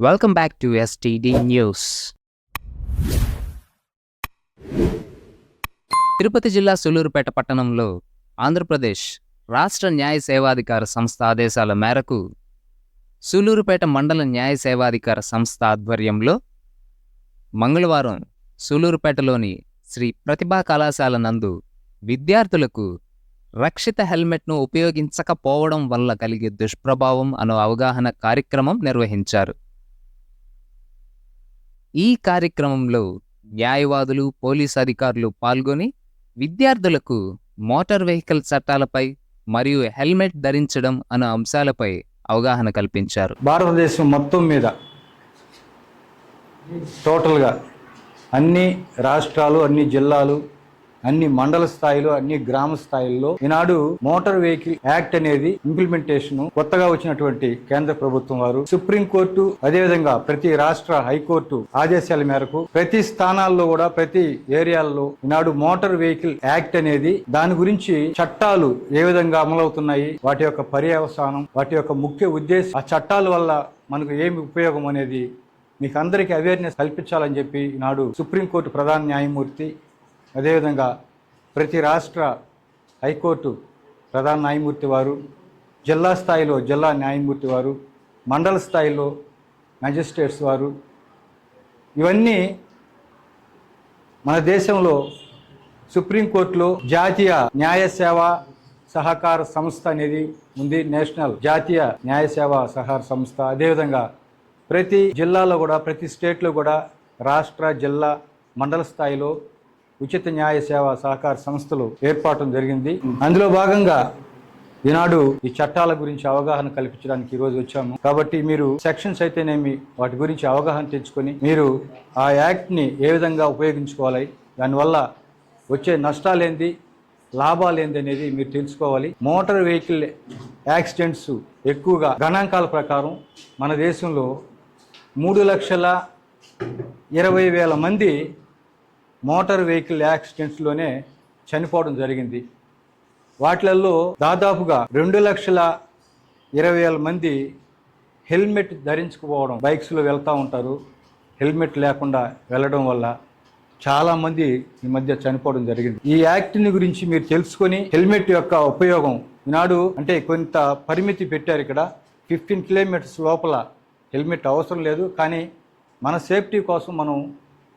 Welcome back to STD news Tirupati జిల్లా సులూరుపేట పట్టణంలో ఆంధ్రప్రదేశ్ రాష్ట్ర న్యాయ సేవాధికార సంస్థ ఆదేశాల మేరకు సూలూరుపేట మండల న్యాయ సేవాధికార సంస్థ ఆధ్వర్యంలో మంగళవారం సూలూరుపేటలోని శ్రీ ప్రతిభా కళాశాల నందు విద్యార్థులకు రక్షిత హెల్మెట్ను ఉపయోగించకపోవడం వల్ల కలిగే దుష్ప్రభావం అను అవగాహన కార్యక్రమం నిర్వహించారు. ఈ కార్యక్రమంలో న్యాయవాదులు పోలీస్ అధికారులు పాల్గొని విద్యార్థులకు మోటార్ వెహికల్ చట్టాలపై మరియు హెల్మెట్ ధరించడం అనే అంశాలపై అవగాహన కల్పించారు. భారతదేశం మొత్తం మీద టోటల్గా అన్ని రాష్ట్రాలు అన్ని జిల్లాలు అన్ని మండల స్థాయిలో అన్ని గ్రామ స్థాయిల్లో ఈనాడు మోటార్ వెహికల్ యాక్ట్ అనేది ఇంప్లిమెంటేషన్ కొత్తగా వచ్చినటువంటి కేంద్ర ప్రభుత్వం వారు. సుప్రీంకోర్టు అదేవిధంగా ప్రతి రాష్ట్ర హైకోర్టు ఆదేశాల మేరకు ప్రతి స్థానాల్లో కూడా ప్రతి ఏరియాల్లో ఈనాడు మోటార్ వెహికల్ యాక్ట్ అనేది దాని గురించి చట్టాలు ఏ విధంగా అమలవుతున్నాయి వాటి యొక్క పర్యవసానం వాటి యొక్క ముఖ్య ఉద్దేశం ఆ చట్టాల వల్ల మనకు ఏమి ఉపయోగం అనేది మీకు అందరికీ అవేర్నెస్ కల్పించాలని చెప్పి నాడు సుప్రీంకోర్టు ప్రధాన న్యాయమూర్తి అదేవిధంగా ప్రతి రాష్ట్ర హైకోర్టు ప్రధాన న్యాయమూర్తి వారు జిల్లా స్థాయిలో జిల్లా న్యాయమూర్తి వారు మండల స్థాయిలో మ్యాజిస్ట్రేట్స్ వారు ఇవన్నీ మన దేశంలో సుప్రీంకోర్టులో జాతీయ న్యాయ సేవ సహకార సంస్థ అనేది ఉంది. నేషనల్ జాతీయ న్యాయ సేవ సహకార సంస్థ. అదేవిధంగా ప్రతి జిల్లాలో కూడా ప్రతి స్టేట్లో కూడా రాష్ట్ర జిల్లా మండల స్థాయిలో ఉచిత న్యాయ సేవ సహకార సంస్థలు ఏర్పాటు జరిగింది. అందులో భాగంగా ఈనాడు ఈ చట్టాల గురించి అవగాహన కల్పించడానికి ఈ రోజు వచ్చాము. కాబట్టి మీరు సెక్షన్స్ అయితేనేమి వాటి గురించి అవగాహన తెచ్చుకొని మీరు ఆ యాక్ట్ని ఏ విధంగా ఉపయోగించుకోవాలి దానివల్ల వచ్చే నష్టాలేంది లాభాలేంది అనేది మీరు తెలుసుకోవాలి. మోటార్ వెహికల్ యాక్సిడెంట్స్ ఎక్కువగా గణాంకాల ప్రకారం మన దేశంలో మూడు లక్షల ఇరవై వేల మంది మోటార్ వెహికల్ యాక్సిడెంట్స్లోనే చనిపోవడం జరిగింది. వాటిలలో దాదాపుగా రెండు లక్షల ఇరవై వేల మంది హెల్మెట్ ధరించుకుపోవడం బైక్స్లో వెళ్తూ ఉంటారు. హెల్మెట్ లేకుండా వెళ్ళడం వల్ల చాలామంది ఈ మధ్య చనిపోవడం జరిగింది. ఈ యాక్ట్ని గురించి మీరు తెలుసుకొని హెల్మెట్ యొక్క ఉపయోగం ఈనాడు అంటే కొంత పరిమితి పెట్టారు ఇక్కడ. ఫిఫ్టీన్ కిలోమీటర్స్ లోపల హెల్మెట్ అవసరం లేదు. కానీ మన సేఫ్టీ కోసం మనం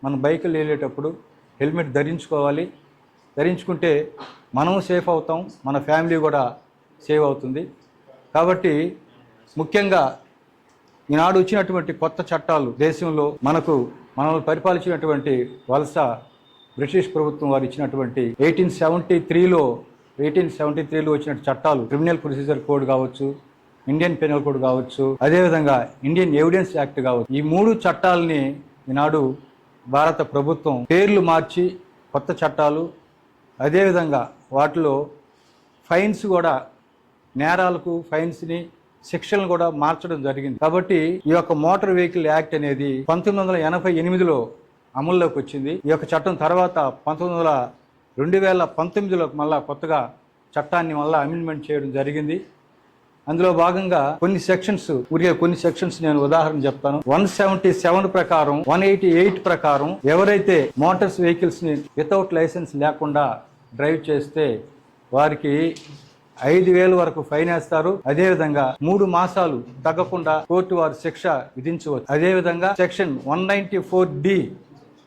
మన బైకులు వెళ్ళేటప్పుడు హెల్మెట్ ధరించుకోవాలి. ధరించుకుంటే మనము సేఫ్ అవుతాం మన ఫ్యామిలీ కూడా సేవ్ అవుతుంది. కాబట్టి ముఖ్యంగా ఈనాడు వచ్చినటువంటి కొత్త చట్టాలు దేశంలో మనకు మనల్ని పరిపాలించినటువంటి వలస బ్రిటిష్ ప్రభుత్వం వారు ఇచ్చినటువంటి ఎయిటీన్ సెవెంటీ త్రీలో ఎయిటీన్ సెవెంటీ త్రీలో వచ్చిన చట్టాలు క్రిమినల్ ప్రొసీజర్ కోడ్ కావచ్చు ఇండియన్ పెనల్ కోడ్ కావచ్చు అదేవిధంగా ఇండియన్ ఎవిడెన్స్ యాక్ట్ కావచ్చు ఈ మూడు చట్టాలని ఈనాడు భారత ప్రభుత్వం పేర్లు మార్చి కొత్త చట్టాలు అదేవిధంగా వాటిలో ఫైన్స్ కూడా నేరాలకు ఫైన్స్ని శిక్షలను కూడా మార్చడం జరిగింది. కాబట్టి ఈ యొక్క మోటార్ వెహికల్ యాక్ట్ అనేది పంతొమ్మిది వందల ఎనభై ఎనిమిదిలో అమల్లోకి వచ్చింది. ఈ యొక్క చట్టం తర్వాత పంతొమ్మిది వందల రెండు వేల పంతొమ్మిదిలో మళ్ళా కొత్తగా చట్టాన్ని మళ్ళీ అమెండ్మెంట్ చేయడం జరిగింది. అందులో భాగంగా కొన్ని సెక్షన్స్ ఊరికే కొన్ని సెక్షన్స్ నేను ఉదాహరణ చెప్తాను. వన్ సెవెంటీ సెవెన్ ప్రకారం వన్ ఎయిటీ ఎయిట్ ప్రకారం ఎవరైతే మోటార్స్ వెహికల్స్ని వితౌట్ లైసెన్స్ లేకుండా డ్రైవ్ చేస్తే వారికి ఐదు వేల వరకు ఫైన్ వేస్తారు. అదే విధంగా మూడు మాసాలు తగ్గకుండా కోర్టు వారు శిక్ష విధించవచ్చు. అదే విధంగా section one ninety four D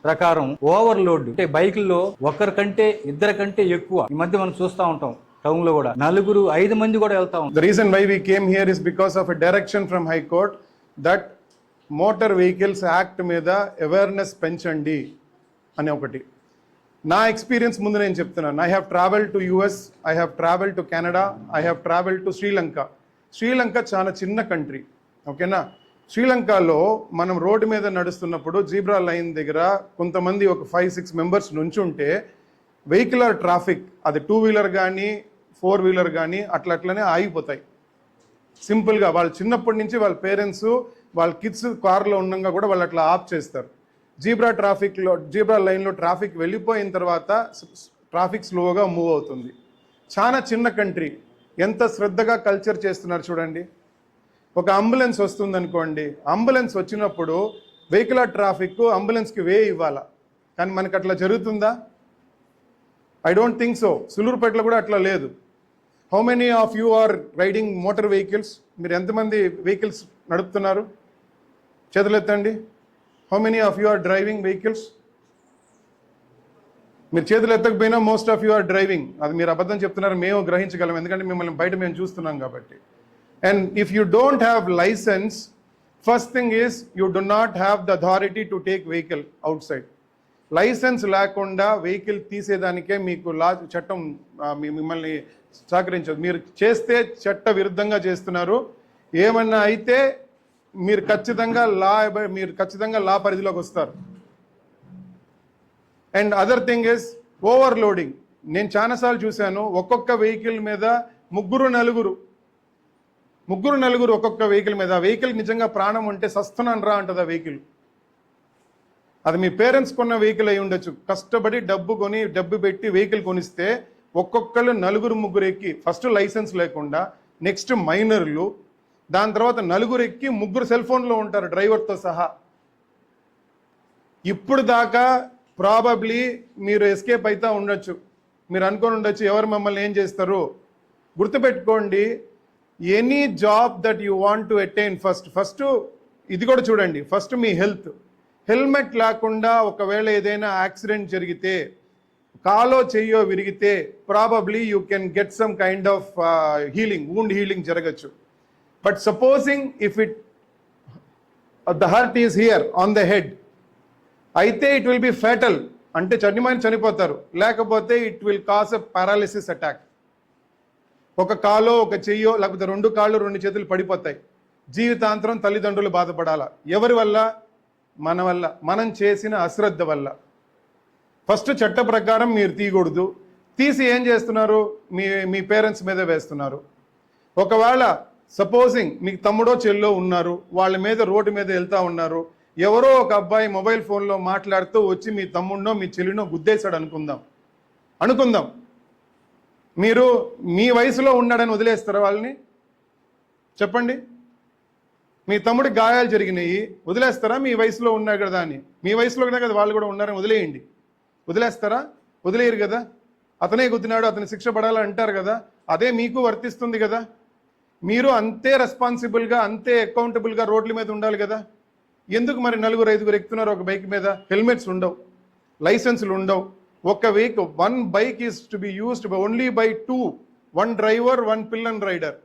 ప్రకారం ఓవర్లోడ్ అంటే బైకుల్లో ఒకరికంటే ఇద్దరి కంటే ఎక్కువ ఈ మధ్య మనం చూస్తూ ఉంటాం. టౌన్లో కూడా. నలుగురు ఐదు మంది కూడా వెళ్తా the reason why we came here is because of direction from high court that motor vehicles act మీద అవేర్నెస్ పెంచండి అని ఒకటి. నా ఎక్స్పీరియన్స్ ముందు నేను చెప్తున్నాను. I have travel to US I have travel to Canada I have travel to Sri Lanka Sri Lanka చాలా చిన్న కంట్రీ ఓకేనా శ్రీలంకలో మనం రోడ్డు మీద నడుస్తున్నప్పుడు జీబ్రా లైన్ దగ్గర కొంతమంది ఒక ఫైవ్ సిక్స్ మెంబర్స్ నుంచుంటే వెహికులర్ ట్రాఫిక్ అది టూ వీలర్ కానీ ఫోర్ వీలర్ కానీ అట్లా అట్లనే ఆగిపోతాయి. సింపుల్గా వాళ్ళు చిన్నప్పటి నుంచి వాళ్ళ పేరెంట్స్ వాళ్ళ కిడ్స్ కార్లో ఉండగా కూడా వాళ్ళు అట్లా ఆఫ్ చేస్తారు. జీబ్రా ట్రాఫిక్లో జీబ్రా లైన్లో ట్రాఫిక్ వెళ్ళిపోయిన తర్వాత ట్రాఫిక్ స్లోగా మూవ్ అవుతుంది. చాలా చిన్న కంట్రీ. ఎంత శ్రద్ధగా కల్చర్ చేస్తున్నారు చూడండి. ఒక అంబులెన్స్ వస్తుంది అనుకోండి అంబులెన్స్ వచ్చినప్పుడు వెహికల్ ట్రాఫిక్ అంబులెన్స్కి వే ఇవ్వాలా. కానీ మనకి అట్లా జరుగుతుందా? I don't think so. సులూరుపేటలో కూడా అట్లా లేదు. How many of you are riding motor vehicles మీరు ఎంతమంది వెహికల్స్ నడుపుతున్నారు? చేతులెత్తండి how many of you are driving vehicles మీరు చేతులు ఎత్తకపోయినా most of you are driving అది మీరు అబద్ధం చెప్తున్నారు మేము గ్రహించగలం. ఎందుకంటే మిమ్మల్ని బయట మేము చూస్తున్నాం కాబట్టి. And if you don't have license first thing is you do not have the authority to take vehicle outside license లేకుండా వెహికల్ తీసేదానికే మీకు లా చట్టం మిమ్మల్ని సహకరించదు. మీరు చేస్తే చట్ట విరుద్ధంగా చేస్తున్నారు. ఏమన్నా అయితే మీరు ఖచ్చితంగా లా మీరు ఖచ్చితంగా లా పరిధిలోకి వస్తారు. And other thing is overloading. నేను చాలాసార్లు చూశాను ఒక్కొక్క వెహికల్ మీద ముగ్గురు నలుగురు ముగ్గురు నలుగురు ఒక్కొక్క వెహికల్ మీద. ఆ వెహికల్ నిజంగా ప్రాణం ఉంటే సస్తున్నాను రా అంటది ఆ వెహికల్. అది మీ పేరెంట్స్ కొన్న వెహికల్ అయి ఉండొచ్చు. కష్టపడి డబ్బు కొని డబ్బు పెట్టి వెహికల్ కొనిస్తే ఒక్కొక్కరు నలుగురు ముగ్గురు ఎక్కి ఫస్ట్ లైసెన్స్ లేకుండా నెక్స్ట్ మైనర్లు దాని తర్వాత నలుగురు ఎక్కి ముగ్గురు సెల్ ఫోన్లో ఉంటారు డ్రైవర్తో సహా. ఇప్పుడు దాకా ప్రాబబ్లీ మీరు ఎస్కేప్ అవుతా ఉండొచ్చు. మీరు అనుకొని ఉండొచ్చు ఎవరు మమ్మల్ని ఏం చేస్తారు. గుర్తుపెట్టుకోండి any job that you want to attain first first ఇది కూడా చూడండి ఫస్ట్ మీ హెల్త్ హెల్మెట్ లేకుండా ఒకవేళ ఏదైనా యాక్సిడెంట్ జరిగితే కాలో చెయ్యో విరిగితే probably you can get some kind of healing wound healing జరగచ్చు. But supposing if it the hurt is here on the head అయితే ఇట్ విల్ బి ఫేటల్ అంటే చనిపోయిన చనిపోతారు. లేకపోతే it will cause a paralysis attack ఒక కాలో ఒక చెయ్యో లేకపోతే రెండు కాళ్ళు రెండు చేతులు పడిపోతాయి. జీవితాంతరం తల్లిదండ్రులు బాధపడాలా? ఎవరి వల్ల? మన వల్ల. మనం చేసిన అశ్రద్ధ వల్ల. ఫస్ట్ చట్ట ప్రకారం మీరు తీయకూడదు. తీసి ఏం చేస్తున్నారు? మీ మీ పేరెంట్స్ మీద వేస్తున్నారు. ఒకవేళ సపోజింగ్ మీకు తమ్ముడో చెల్లో ఉన్నారు వాళ్ళ మీద రోడ్డు మీద వెళ్తా ఉన్నారు ఎవరో ఒక అబ్బాయి మొబైల్ ఫోన్లో మాట్లాడుతూ వచ్చి మీ తమ్ముడినో మీ చెల్లినో గుద్దేశాడు అనుకుందాం. అనుకుందాం. మీరు మీ వయసులో ఉన్నాడని వదిలేస్తారా వాళ్ళని? చెప్పండి. మీ తమ్ముడి గాయాలు జరిగినాయి వదిలేస్తారా? మీ వయసులో ఉన్నాడు కదా అని. మీ వయసులో కదా వాళ్ళు కూడా ఉన్నారని వదిలేయండి. వదిలేస్తారా? వదిలేయరు కదా? అతనే గుద్దినాడు అతని శిక్ష పడాలని అంటారు కదా? అదే మీకు వర్తిస్తుంది కదా? మీరు అంతే రెస్పాన్సిబుల్గా అంతే అకౌంటబుల్గా రోడ్ల మీద ఉండాలి కదా? ఎందుకు మరి నలుగురు ఐదుగురు ఎక్కుతున్నారు ఒక బైక్ మీద? హెల్మెట్స్ ఉండవు లైసెన్సులు ఉండవు. ఒక week one bike is to be used only by two one driver one pillion rider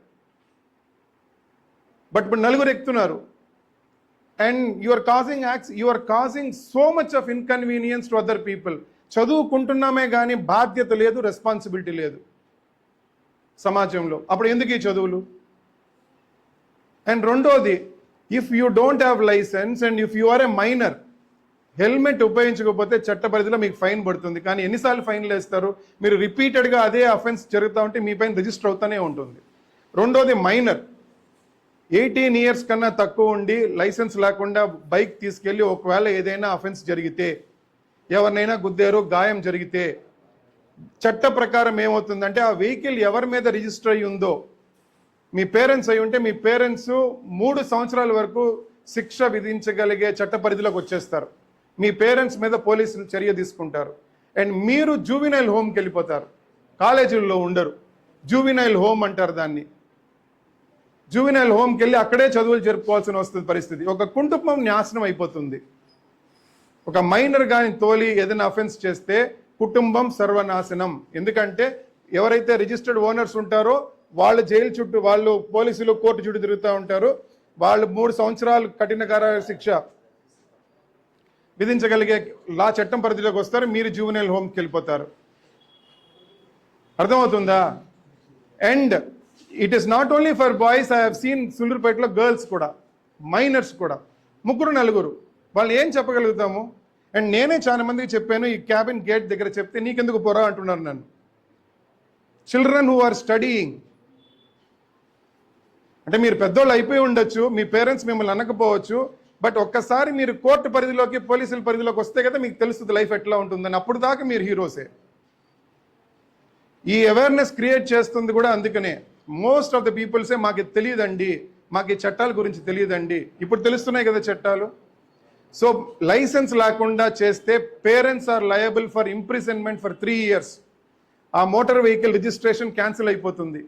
but ఇప్పుడు నలుగురు ఎక్కుతున్నారు. And you are causing ax you are causing so much of inconvenience to other people చదువుకుంటున్నామే కానీ బాధ్యత లేదు responsibility లేదు. సమాజంలో. అప్పుడు ఎందుకు ఈ చదువులు? అండ్ రెండోది if you don't have license and if you are a minor helmet ఉపయోగించకపోతే చట్ట పరిధిలో మీకు ఫైన్ పడుతుంది. కానీ ఎన్నిసార్లు ఫైన్లు వేస్తారు మీరు రిపీటెడ్గా అదే అఫెన్స్ జరుగుతూ ఉంటే మీ పైన రిజిస్టర్ అవుతూనే ఉంటుంది. రెండోది మైనర్ ఎయిటీన్ ఇయర్స్ కన్నా తక్కువ ఉండి లైసెన్స్ లేకుండా బైక్ తీసుకెళ్ళి ఒకవేళ ఏదైనా అఫెన్స్ జరిగితే ఎవరినైనా గుద్దారు గాయం జరిగితే చట్ట ప్రకారం ఏమవుతుందంటే ఆ వెహికల్ ఎవరి మీద రిజిస్టర్ అయి ఉందో మీ పేరెంట్స్ అయి ఉంటే మీ పేరెంట్స్ మూడు సంవత్సరాల వరకు శిక్ష విధించగలిగే చట్ట పరిధిలోకి వచ్చేస్తారు. మీ పేరెంట్స్ మీద పోలీసులు చర్య తీసుకుంటారు. అండ్ మీరు జూవినైల్ హోమ్కి వెళ్ళిపోతారు. కాలేజీల్లో ఉండరు. జూవినైల్ హోమ్ అంటారు దాన్ని. జూవినల్ హోమ్కి వెళ్ళి అక్కడే చదువులు జరుపుకోవాల్సిన వస్తుంది పరిస్థితి. ఒక కుటుంబం నాశనం అయిపోతుంది. ఒక మైనర్ కానీ తోలి ఏదైనా అఫెన్స్ చేస్తే కుటుంబం సర్వనాశనం. ఎందుకంటే ఎవరైతే రిజిస్టర్డ్ ఓనర్స్ ఉంటారో వాళ్ళు జైలు చుట్టూ వాళ్ళు పోలీసులు కోర్టు చుట్టూ తిరుగుతూ ఉంటారు. వాళ్ళు మూడు సంవత్సరాలు కఠిన శిక్ష విధించగలిగే లా చట్టం పరిధిలోకి వస్తారు. మీరు జూవెనైల్ హోమ్కి వెళ్ళిపోతారు అర్థమవుతుందా? And it is not only for boys I have seen సులూరుపేటలో girls కూడా మైనర్స్ కూడా. ముగ్గురు నలుగురు. వాళ్ళు ఏం చెప్పగలుగుతాము? అండ్ నేనే చాలా మందికి చెప్పాను ఈ క్యాబిన్ గేట్ దగ్గర చెప్తే నీకెందుకు పోరా అంటున్నారు నన్ను. చిల్డ్రన్ హూ ఆర్ స్టడీయింగ్ అంటే మీరు పెద్దోళ్ళు అయిపోయి ఉండొచ్చు మీ పేరెంట్స్ మిమ్మల్ని అనకపోవచ్చు బట్ ఒక్కసారి మీరు కోర్టు పరిధిలోకి పోలీసుల పరిధిలోకి వస్తే కదా మీకు తెలుస్తుంది లైఫ్ ఎట్లా ఉంటుందని. అప్పుడు దాకా మీరు హీరోసే. ఈ అవేర్నెస్ క్రియేట్ చేస్తుంది కూడా అందుకనే. మోస్ట్ ఆఫ్ ద పీపుల్సే మాకు తెలియదండి. మాకు ఈ చట్టాల గురించి తెలియదండి. ఇప్పుడు తెలుస్తున్నాయి కదా చట్టాలు. సో లైసెన్స్ లేకుండా చేస్తే parents are liable for imprisonment for three years ఆ మోటార్ వెహికల్ రిజిస్ట్రేషన్ క్యాన్సిల్ అయిపోతుంది.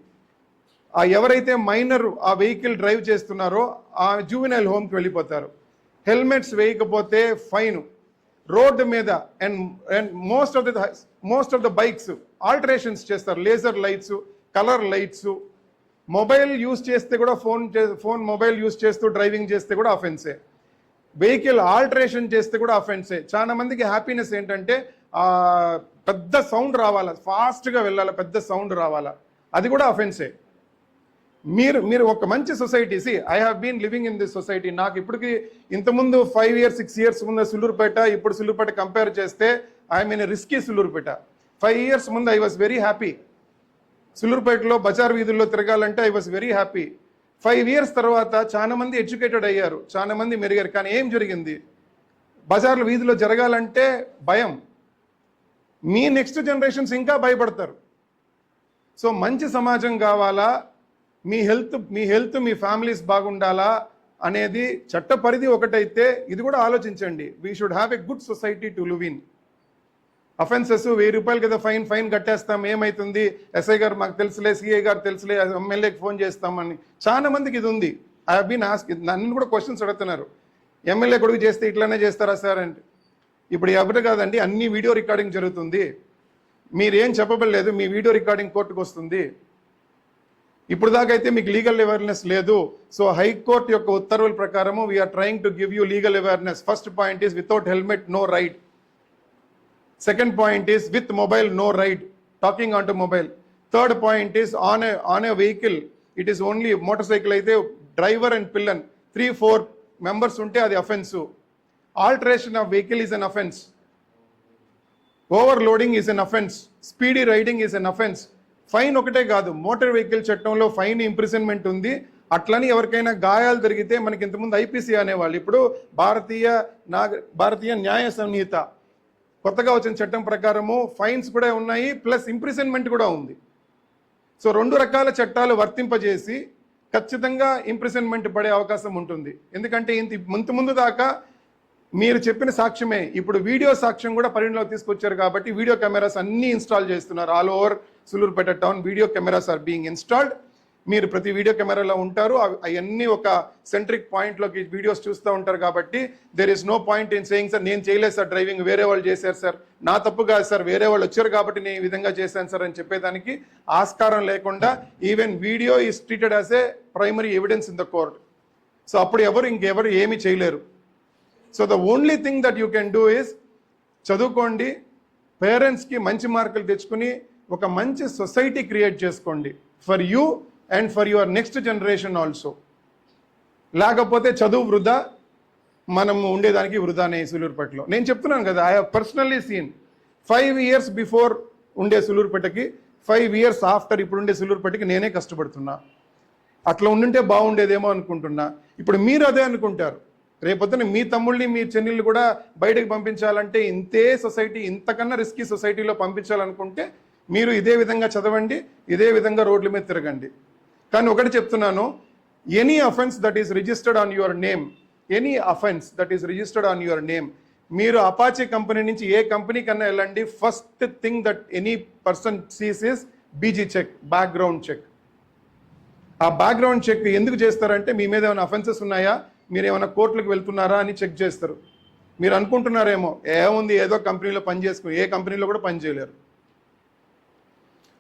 ఆ ఎవరైతే మైనర్ ఆ వెహికల్ డ్రైవ్ చేస్తున్నారో ఆ జూవినైల్ హోమ్కి వెళ్ళిపోతారు. హెల్మెట్స్ వేయకపోతే ఫైన్ రోడ్డు మీద and and most of the most of the bikes alterations చేస్తారు. Laser lights colour lights mobile use చేస్తే కూడా ఫోన్ ఫోన్ మొబైల్ యూస్ చేస్తూ డ్రైవింగ్ చేస్తే కూడా అఫెన్సే వెహికల్ ఆల్టరేషన్ చేస్తే కూడా అఫెన్సే చాలా మందికి హ్యాపీనెస్ ఏంటంటే పెద్ద సౌండ్ రావాలా ఫాస్ట్గా వెళ్ళాలి పెద్ద సౌండ్ రావాలా. అది కూడా అఫెన్సే మీరు మీరు ఒక మంచి society see I have been living in this society నాకు ఇప్పటికి ఇంతకుముందు ఫైవ్ ఇయర్స్ సిక్స్ ఇయర్స్ ముందు సులూరుపేట ఇప్పుడు సులూరుపేట కంపేర్ చేస్తే I mean risky Sullurpeta five years ముందు ఐ వాస్ వెరీ హ్యాపీ సులూరుపేటలో బజార్ వీధుల్లో తిరగాలంటే I was very happy. Five years తర్వాత చాలా మంది ఎడ్యుకేటెడ్ అయ్యారు. చాలా మంది మెరిగారు. కానీ ఏం జరిగింది? బజార్లు వీధిలో జరగాలంటే భయం. మీ నెక్స్ట్ జనరేషన్స్ ఇంకా భయపడతారు. సో మంచి సమాజం కావాలా? మీ హెల్త్ మీ హెల్త్ మీ ఫ్యామిలీస్ బాగుండాలా? అనేది చట్ట పరిధి ఒకటైతే ఇది కూడా ఆలోచించండి. We should have a good society to live in offences వెయ్యి రూపాయలు కదా ఫైన్ ఫైన్ కట్టేస్తాం ఏమైతుంది? ఎస్ఐ గారు మాకు తెలుసులే సిఐ గారు తెలుసులే ఎమ్మెల్యేకి ఫోన్ చేస్తామని. చాలా మందికి ఇది ఉంది. ఐ హీన్ ఆస్క్ నన్ను కూడా క్వశ్చన్స్ అడుగుతున్నారు. ఎమ్మెల్యే కొడుకు చేస్తే ఇట్లానే చేస్తారా సార్ అంటే. ఇప్పుడు ఎవరు కాదండి అన్ని వీడియో రికార్డింగ్ జరుగుతుంది. మీరేం చెప్పబడలేదు మీ వీడియో రికార్డింగ్ కోర్టుకు వస్తుంది. ఇప్పుడు దాకా అయితే మీకు లీగల్ అవేర్నెస్ లేదు. సో హైకోర్టు యొక్క ఉత్తర్వుల ప్రకారము we're trying to give you legal awareness first point is without helmet no ride second point is with mobile no ride talking on to mobile third point is on a on a vehicle it is only motorcycle అయితే driver and pillion three four members ఉంటే అది offence alteration of vehicle is an offence overloading is an offence speedy riding is an offence fine ఒకటే కాదు. Motor vehicle చట్టంలో fine imprisonment ఉంది. అట్లని ఎవరికైనా గాయాలు జరిగితే మనకి ఇంతకుముందు ఐపీసీ అనేవాళ్ళు. ఇప్పుడు భారతీయ నాగ భారతీయ న్యాయ సంహిత. కొత్తగా వచ్చిన చట్టం ప్రకారము ఫైన్స్ కూడా ఉన్నాయి ప్లస్ ఇంప్రిజన్మెంట్ కూడా ఉంది. సో రెండు రకాల చట్టాలు వర్తింపజేసి ఖచ్చితంగా ఇంప్రిజన్మెంట్ పడే అవకాశం ఉంటుంది. ఎందుకంటే ఇంత ముందు ముందు దాకా మీరు చెప్పిన సాక్ష్యమే. ఇప్పుడు వీడియో సాక్ష్యం కూడా పరిగణలోకి తీసుకొచ్చారు కాబట్టి వీడియో కెమెరాస్ అన్నీ ఇన్స్టాల్ చేస్తున్నారు. All over Sullurpeta town video cameras are being installed మీరు ప్రతి వీడియో కెమెరాలో ఉంటారు. అవి- అవన్నీ ఒక సెంట్రిక్ పాయింట్లోకి వీడియోస్ చూస్తూ ఉంటారు కాబట్టి there is no point in saying sir నేను చేయలేదు సార్ డ్రైవింగ్ వేరే వాళ్ళు చేశారు సార్ నా తప్పు కాదు సార్ వేరే వాళ్ళు వచ్చారు కాబట్టి నేను ఈ విధంగా చేశాను సార్ అని చెప్పేదానికి ఆస్కారం లేకుండా even video is treated as a primary evidence in the court so అప్పుడు ఎవరు ఇంకెవరు ఏమీ చేయలేరు. So the only thing that you can do is చదువుకోండి. పేరెంట్స్కి మంచి మార్కులు తెచ్చుకుని ఒక మంచి సొసైటీ క్రియేట్ చేసుకోండి. For you and for your next generation also లేకపోతే చదువు వృధా మనము ఉండేదానికి వృధానే సులూరుపేటలో. నేను చెప్తున్నాను కదా I have personally seen five years before ఉండే సులూరుపేటకి ఫైవ్ ఇయర్స్ ఆఫ్టర్ ఇప్పుడు ఉండే సులూరుపేటకి నేనే కష్టపడుతున్నా. అట్లా ఉండుంటే బాగుండేదేమో అనుకుంటున్నా. ఇప్పుడు మీరు అదే అనుకుంటారు. రేపొద్దున మీ తమ్ముళ్ళని మీ చెన్నెళ్ళు కూడా బయటకు పంపించాలంటే ఇంతే సొసైటీ ఇంతకన్నా రిస్కీ సొసైటీలో పంపించాలనుకుంటే మీరు ఇదే విధంగా చదవండి ఇదే విధంగా రోడ్ల మీద తిరగండి. కానీ ఒకటి చెప్తున్నాను any offence that is registered on your name any offence that is registered on your name మీరు అపాచీ కంపెనీ నుంచి ఏ కంపెనీ కన్నా వెళ్ళండి first thing that any person sees is BG check background check ఆ బ్యాక్గ్రౌండ్ చెక్ ఎందుకు చేస్తారంటే మీ మీద ఏమైనా అఫెన్సెస్ ఉన్నాయా? మీరు ఏమైనా కోర్టులకు వెళ్తున్నారా అని చెక్ చేస్తారు. మీరు అనుకుంటున్నారేమో ఏముంది ఏదో కంపెనీలో పని చేసుకుని ఏ కంపెనీలో కూడా పని చేయలేరు.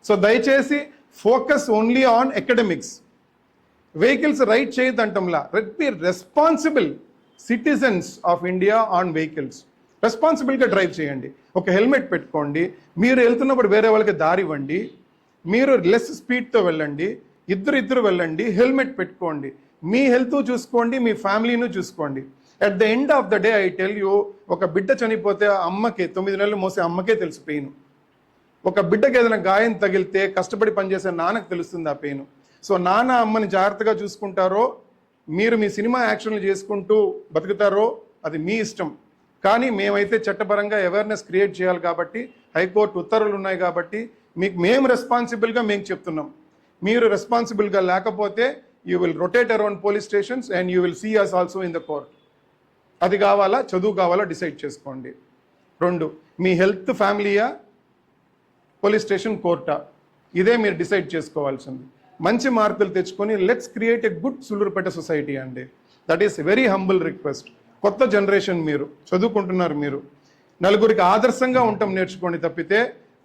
సో దయచేసి focus only on academics vehicles ride చేయదంటంలా. Red be responsible citizens of India on vehicles రెస్పాన్సిబుల్గా drive చేయండి. ఒక హెల్మెట్ పెట్టుకోండి. మీరు వెళ్తున్నప్పుడు వేరే వాళ్ళకి దారి ఇవ్వండి. మీరు లెస్ స్పీడ్తో వెళ్ళండి. ఇద్దరు ఇద్దరు వెళ్ళండి. హెల్మెట్ పెట్టుకోండి. మీ హెల్త్ చూసుకోండి. మీ ఫ్యామిలీను చూసుకోండి. At the end of the day I tell you ఒక బిడ్డ చనిపోతే ఆ అమ్మకే తొమ్మిది నెలలు మోసే అమ్మకే తెలుసు పెయిన్ ఒక బిడ్డకి ఏదైనా గాయం తగిలితే కష్టపడి పనిచేసే నాన్నకు తెలుస్తుంది ఆ పెయిన్. సో నాన్న అమ్మని జాగ్రత్తగా చూసుకుంటారో మీరు మీ సినిమా యాక్షన్లు చేసుకుంటూ బతుకుతారో అది మీ ఇష్టం. కానీ మేమైతే చట్టపరంగా అవేర్నెస్ క్రియేట్ చేయాలి కాబట్టి హైకోర్టు ఉత్తర్వులు ఉన్నాయి కాబట్టి మీకు మేము రెస్పాన్సిబుల్గా మేము చెప్తున్నాం. మీరు రెస్పాన్సిబుల్గా లేకపోతే you will rotate around police stations and you will see us also in the court అది కావాలా చదువు కావాలా డిసైడ్ చేసుకోండి. రెండు మీ హెల్త్ ఫ్యామిలీయా పోలీస్ స్టేషన్ కోర్టా? ఇదే మీరు డిసైడ్ చేసుకోవాల్సింది. మంచి మార్కులు తెచ్చుకొని let's create a good Sullurpeta society అండి. That is very humble request కొత్త జనరేషన్ మీరు చదువుకుంటున్నారు మీరు. నలుగురికి ఆదర్శంగా ఉంటాం నేర్చుకోండి తప్పితే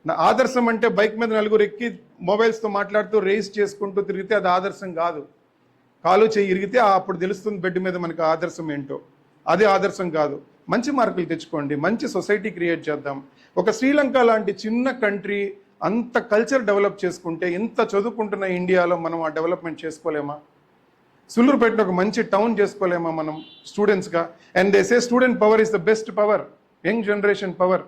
నా ఆదర్శం అంటే బైక్ మీద నలుగురు ఎక్కి మొబైల్స్తో మాట్లాడుతూ రేస్ చేసుకుంటూ తిరిగితే అది ఆదర్శం కాదు. కాలు చేయి ఇరిగితే అప్పుడు తెలుస్తుంది బెడ్ మీద మనకు ఆదర్శం ఏంటో. అది ఆదర్శం కాదు. మంచి మార్కులు తెచ్చుకోండి మంచి సొసైటీ క్రియేట్ చేద్దాం. ఒక శ్రీలంక లాంటి చిన్న కంట్రీ అంత కల్చర్ డెవలప్ చేసుకుంటే ఇంత చదువుకుంటున్న ఇండియాలో మనం ఆ డెవలప్మెంట్ చేసుకోలేమా? సుల్లూరుపేటలో ఒక మంచి టౌన్ చేసుకోలేమా మనం స్టూడెంట్స్గా and they say student power is the best power young generation power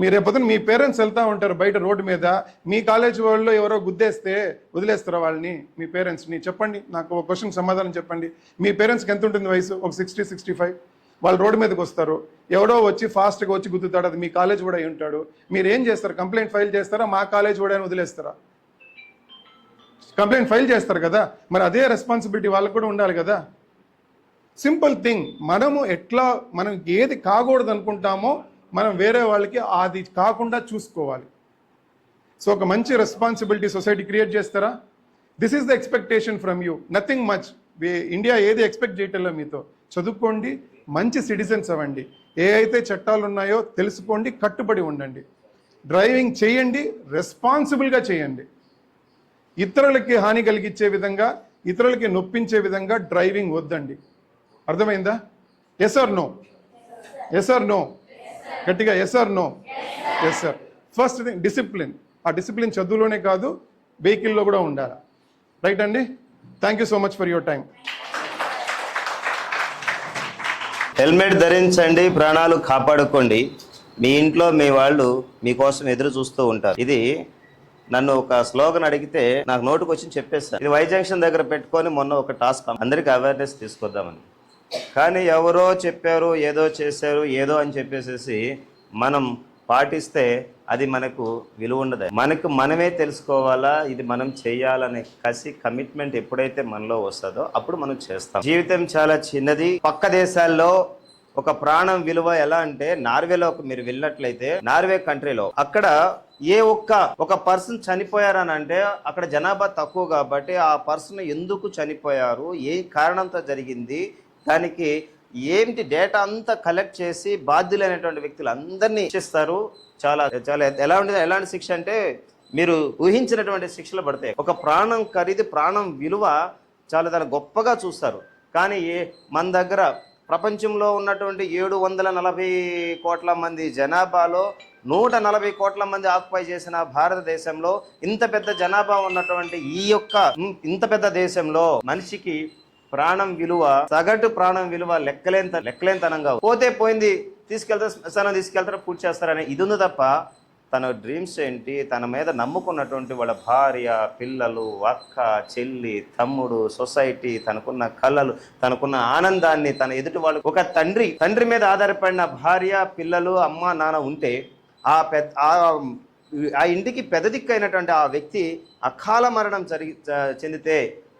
మీరు రేపొద్దున మీ పేరెంట్స్ వెళ్తూ ఉంటారు బయట రోడ్డు మీద మీ కాలేజ్ వాళ్ళు ఎవరో గుద్దేస్తే వదిలేస్తారా వాళ్ళని? మీ పేరెంట్స్ని చెప్పండి నాకు ఒక క్వశ్చన్ సమాధానం చెప్పండి. మీ పేరెంట్స్కి ఎంత ఉంటుంది వయసు? ఒక సిక్స్టీ సిక్స్టీ ఫైవ్ వాళ్ళు రోడ్డు మీదకి వస్తారు. ఎవడో వచ్చి ఫాస్ట్గా వచ్చి గుద్దుతాడు. అది మీ కాలేజ్ కూడా అయి ఉంటాడు. మీరు ఏం చేస్తారు? కంప్లైంట్ ఫైల్ చేస్తారా? మా కాలేజ్ కూడా అని వదిలేస్తారా? కంప్లైంట్ ఫైల్ చేస్తారు కదా. మరి అదే రెస్పాన్సిబిలిటీ వాళ్ళకు కూడా ఉండాలి కదా. సింపుల్ థింగ్ మనము ఎట్లా మనం ఏది కాకూడదు అనుకుంటామో మనం వేరే వాళ్ళకి అది కాకుండా చూసుకోవాలి. సో ఒక మంచి రెస్పాన్సిబిలిటీ సొసైటీ క్రియేట్ చేస్తారా? This is the expectation from you nothing much India ఏది ఎక్స్పెక్ట్ చేయటంలో మీతో? చదువుకోండి మంచి సిటిజన్స్ అవ్వండి. ఏ అయితే చట్టాలు ఉన్నాయో తెలుసుకోండి కట్టుబడి ఉండండి. డ్రైవింగ్ చేయండి రెస్పాన్సిబుల్గా చేయండి. ఇతరులకి హాని కలిగించే విధంగా ఇతరులకి నొప్పించే విధంగా డ్రైవింగ్ వద్దండి. అర్థమైందా? Yes or no yes or no గట్టిగా yes or no yes sir first thing discipline ఆ డిసిప్లిన్ చదువులోనే కాదు వెహికల్లో కూడా ఉండాలి. రైట్ అండి? Thank you so much for your time helmet ధరించండి ప్రాణాలు కాపాడుకోండి. మీ ఇంట్లో మీ వాళ్ళు మీకోసం ఎదురు చూస్తూ ఉంటారు. ఇది నన్ను ఒక స్లోగన్ అడిగితే నాకు నోటుకు వచ్చి చెప్పేస్తాను ఇది వై జంక్షన్ దగ్గర పెట్టుకొని మొన్న ఒక టాస్క్ అందరికి అవేర్నెస్ తీసుకొద్దామని. కానీ ఎవరో చెప్పారు ఏదో చేశారు ఏదో అని చెప్పేసేసి మనం పాటిస్తే అది మనకు విలువ ఉండదు. మనకు మనమే తెలుసుకోవాలా? ఇది మనం చేయాలనే కసి కమిట్మెంట్ ఎప్పుడైతే మనలో వస్తుందో అప్పుడు మనం చేస్తాం. జీవితం చాలా చిన్నది. పక్క దేశాల్లో ఒక ప్రాణం విలువ ఎలా అంటే నార్వేలో మీరు వెళ్ళినట్లయితే నార్వే కంట్రీలో అక్కడ ఏ ఒక్క ఒక పర్సన్ చనిపోయారని అంటే అక్కడ జనాభా తక్కువ కాబట్టి ఆ పర్సన్ ఎందుకు చనిపోయారు? ఏ కారణంతో జరిగింది? దానికి ఏంటి డేటా అంతా కలెక్ట్ చేసి బాధ్యులైనటువంటి వ్యక్తులు అందరినీ శిక్షిస్తారు చాలా చాలా ఎలా ఉండేది? ఎలాంటి శిక్ష అంటే మీరు ఊహించినటువంటి శిక్షలు పడతాయి. ఒక ప్రాణం ఖరీదు ప్రాణం విలువ చాలా చాలా గొప్పగా చూస్తారు. కానీ మన దగ్గర ప్రపంచంలో ఉన్నటువంటి ఏడు వందల నలభై కోట్ల మంది జనాభాలో నూట నలభై కోట్ల మంది ఆక్యుపై చేసిన భారతదేశంలో ఇంత పెద్ద జనాభా ఉన్నటువంటి ఈ యొక్క ఇంత పెద్ద దేశంలో మనిషికి ప్రాణం విలువ సగటు ప్రాణం విలువ లెక్కలేంత లెక్కలేంతనంగా పోతే పోయింది తీసుకెళ్తారు శ్మశానం తీసుకెళ్తారు పూర్తి చేస్తారని ఇది ఉంది తప్ప తన డ్రీమ్స్ ఏంటి? తన మీద నమ్ముకున్నటువంటి వాళ్ళ భార్య పిల్లలు అక్క చెల్లి తమ్ముడు సొసైటీ తనకున్న కళలు తనకున్న ఆనందాన్ని తన ఎదుటి వాళ్ళు ఒక తండ్రి తండ్రి మీద ఆధారపడిన భార్య పిల్లలు అమ్మ నాన్న ఉంటే ఆ పెద్ద ఆ- ఆ ఇంటికి పెద్ద దిక్కైనటువంటి ఆ వ్యక్తి అకాల మరణం జరిగి చ- చెందితే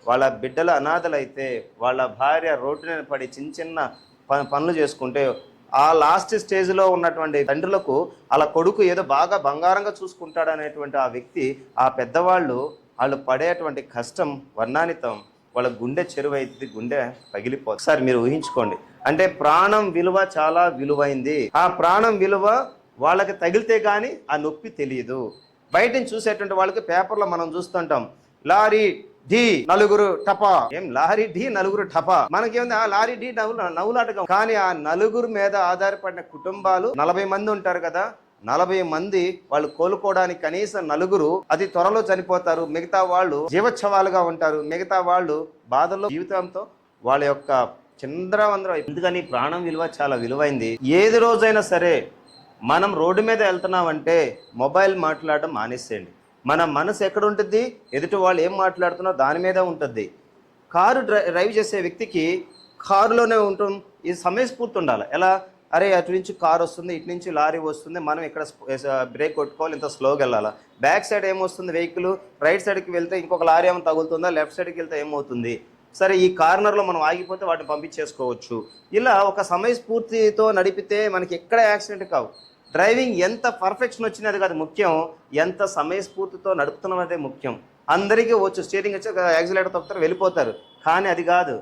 వాళ్ళ బిడ్డలు అనాథలైతే వాళ్ళ భార్య రోడ్డున పడి చిన్న చిన్న ప- పనులు చేసుకుంటే ఆ లాస్ట్ స్టేజ్లో ఉన్నటువంటి తండ్రులకు అలా కొడుకు ఏదో బాగా బంగారంగా చూసుకుంటాడు అనేటువంటి ఆ వ్యక్తి ఆ పెద్దవాళ్ళు వాళ్ళు పడేటువంటి కష్టం వర్ణానితం వాళ్ళ గుండె చెరువైతుంది గుండె పగిలిపోతుంది. ఒకసారి మీరు ఊహించుకోండి. అంటే ప్రాణం విలువ చాలా విలువైంది. ఆ ప్రాణం విలువ వాళ్ళకి తగిలితే కానీ ఆ నొప్పి తెలియదు బయటని చూసేటువంటి వాళ్ళకి పేపర్లో మనం చూస్తుంటాం. లారీ ఢీ నలుగురు టపా. ఏం లారీ ఢీ నలుగురు టపా? మనకేముంది? ఆ లారీ ఢీ నవ్వు నవ్వులాటకం. కానీ ఆ నలుగురు మీద ఆధారపడిన కుటుంబాలు నలభై మంది ఉంటారు కదా? నలభై మంది వాళ్ళు కోలుకోవడానికి కనీసం నలుగురు అతి త్వరలో చనిపోతారు. మిగతా వాళ్ళు జీవోత్సవాలుగా ఉంటారు. మిగతా వాళ్ళు బాధల్లో జీవితంతో వాళ్ళ యొక్క చంద్రవంద్రం ఎందుకని? ప్రాణం విలువ చాలా విలువైంది. ఏది రోజైనా సరే మనం రోడ్డు మీద వెళ్తున్నామంటే మొబైల్ మాట్లాడడం మానేసేయండి. మన మనసు ఎక్కడ ఉంటుంది ఎదుటి వాళ్ళు ఏం మాట్లాడుతున్నారో దాని మీద ఉంటుంది. కారు డ్రై డ్రైవ్ చేసే వ్యక్తికి కారులోనే ఉంటుంది ఈ సమయస్ఫూర్తి ఉండాలి ఎలా? అరే అటు నుంచి కార్ వస్తుంది ఇటు నుంచి లారీ వస్తుంది మనం ఇక్కడ బ్రేక్ కొట్టుకోవాలి ఇంత స్లోగా వెళ్ళాలా? బ్యాక్ సైడ్ ఏమొస్తుంది వెహికల్? రైట్ సైడ్కి వెళ్తే ఇంకొక లారీ ఏమైనా తగులుతుందా? లెఫ్ట్ సైడ్కి వెళ్తే ఏమవుతుంది? సరే ఈ కార్నర్లో మనం ఆగిపోతే వాటిని పంపించేసుకోవచ్చు. ఇలా ఒక సమయస్ఫూర్తితో నడిపితే మనకి ఎక్కడ యాక్సిడెంట్ కావు. డ్రైవింగ్ ఎంత పర్ఫెక్షన్ వచ్చినది కాదు ముఖ్యం ఎంత సమయస్ఫూర్తితో నడుపుతున్నదే ముఖ్యం. అందరికీ వచ్చు స్టీరింగ్ వచ్చి యాక్సిలేటర్ తప్పుతారు వెళ్ళిపోతారు. కానీ అది కాదు.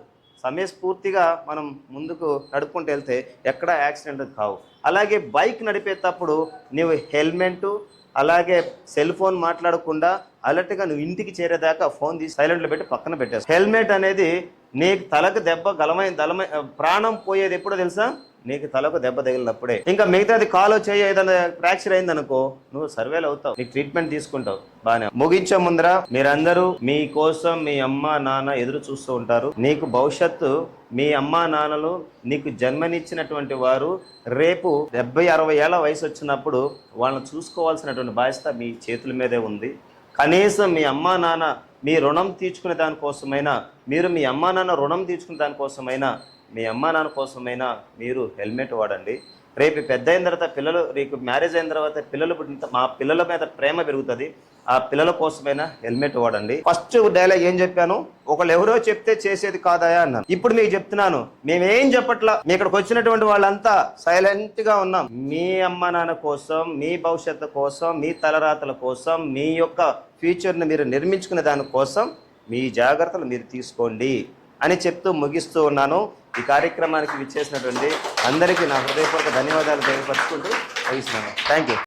సమయస్ఫూర్తిగా మనం ముందుకు నడుపుకుంటూ వెళ్తే ఎక్కడ యాక్సిడెంట్ కావు. అలాగే బైక్ నడిపేటప్పుడు నీవు హెల్మెట్ అలాగే సెల్ ఫోన్ మాట్లాడకుండా అలర్ట్గా నువ్వు ఇంటికి చేరేదాకా ఫోన్ తీసి సైలెంట్లో పెట్టి పక్కన పెట్టేస్తావు. హెల్మెట్ అనేది నీకు తలకు దెబ్బ గలమైన దళమై ప్రాణం పోయేది ఎప్పుడో తెలుసా? నీకు తలకు దెబ్బ తగిలినప్పుడే. ఇంకా మిగతాది కాలో చేయి ఏదైనా ఫ్రాక్చర్ అయింది అనుకో నువ్వు సర్వేలు అవుతావు. నీకు ట్రీట్మెంట్ తీసుకుంటావు. బానే. ముగించే ముందర మీరందరూ మీ కోసం మీ అమ్మ నాన్న ఎదురు చూస్తూ ఉంటారు. నీకు భవిష్యత్తు మీ అమ్మ నాన్నలు నీకు జన్మనిచ్చినటువంటి వారు రేపు డెబ్బై అరవై ఏళ్ళ వయసు వచ్చినప్పుడు వాళ్ళని చూసుకోవాల్సినటువంటి బాధ్యత మీ చేతుల మీదే ఉంది. కనీసం మీ అమ్మా నాన్న మీ రుణం తీర్చుకునే దానికోసమైనా మీరు మీ అమ్మా నాన్న రుణం తీర్చుకునే దానికోసమైనా మీ అమ్మా నాన్న కోసమైనా మీరు హెల్మెట్ వాడండి. రేపు పెద్ద అయిన తర్వాత పిల్లలు రేపు మ్యారేజ్ అయిన తర్వాత పిల్లలు పుట్టిన మా పిల్లల మీద ప్రేమ పెరుగుతుంది. ఆ పిల్లల కోసమైనా హెల్మెట్ వాడండి. ఫస్ట్ డైలాగ్ ఏం చెప్పాను? ఒకళ్ళు ఎవరో చెప్తే చేసేది కాదాయా అన్నాను. ఇప్పుడు మీకు చెప్తున్నాను. మేమేం చెప్పట్లా? మీ ఇక్కడికి వచ్చినటువంటి వాళ్ళంతా సైలెంట్గా ఉన్నాం. మీ అమ్మ నాన్న కోసం మీ భవిష్యత్తు కోసం మీ తలరాతల కోసం మీ యొక్క ఫ్యూచర్ని మీరు నిర్మించుకునే దానికోసం మీ జాగ్రత్తలు మీరు తీసుకోండి. అని చెప్తూ ముగిస్తూ ఉన్నాను. ఈ కార్యక్రమానికి విచ్చేసినటువంటి అందరికీ నా హృదయపూర్వక ధన్యవాదాలు తెలియపరుచుకుంటూ ముగిస్తున్నాను. Thank you